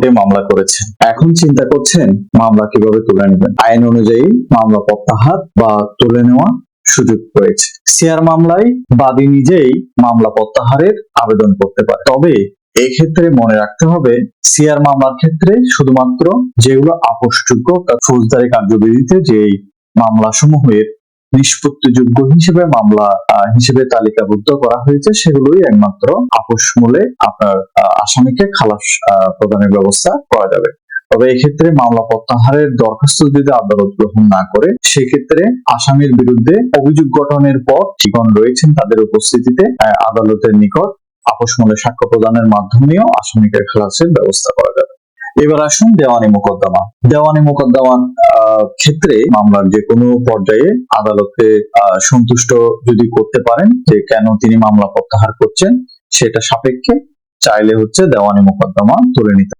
কোর্টে মামলা করেছেন। এখন চিন্তা করছেন মামলা কীভাবে তুলে নেবেন। আইন অনুযায়ী মামলা প্রত্যাহার বা তুলে নেওয়া সুযোগ রয়েছে শেয়ার মামলায় বাদী নিজেই মামলা প্রত্যাহারের আবেদন করতে পারে। তবে এই ক্ষেত্রে মনে রাখতে হবে, শেয়ার মামলার ক্ষেত্রে শুধুমাত্র যেগুলো আপোষযোগ্য ফৌজদারি কার্যবিধিতে যে মামলা সমূহের নিষ্পত্তিযোগ্য হিসেবে মামলা হিসেবে তালিকাভুক্ত করা হয়েছে, সেগুলোই একমাত্র আপোষ মূলে আপনার আসামিকে খালাস প্রদানের ব্যবস্থা করা যাবে। তবে এক্ষেত্রে মামলা প্রত্যাহারের দরখাস্ত যদি আদালত গ্রহণ না করে, সেক্ষেত্রে আসামির বিরুদ্ধে অভিযোগ গঠনের পর ঠিকন রয়েছেন তাদের উপস্থিতিতে আদালতের নিকট আপোষ মূলে সাক্ষ্য প্রদানের মাধ্যমেও আসামিকে খালাসের ব্যবস্থা করা যাবে। এবার আসুন দেওয়ানি মোকদ্দমা। দেওয়ানি মোকদ্দমার ক্ষেত্রে মামলার যে কোনো পর্যায়ে আদালতে সন্তুষ্ট যদি করতে পারেন যে কেন তিনি মামলা প্রত্যাহার করছেন, সেটা সাপেক্ষে চাইলে হচ্ছে দেওয়ানি মোকদ্দমা তুলে নিতে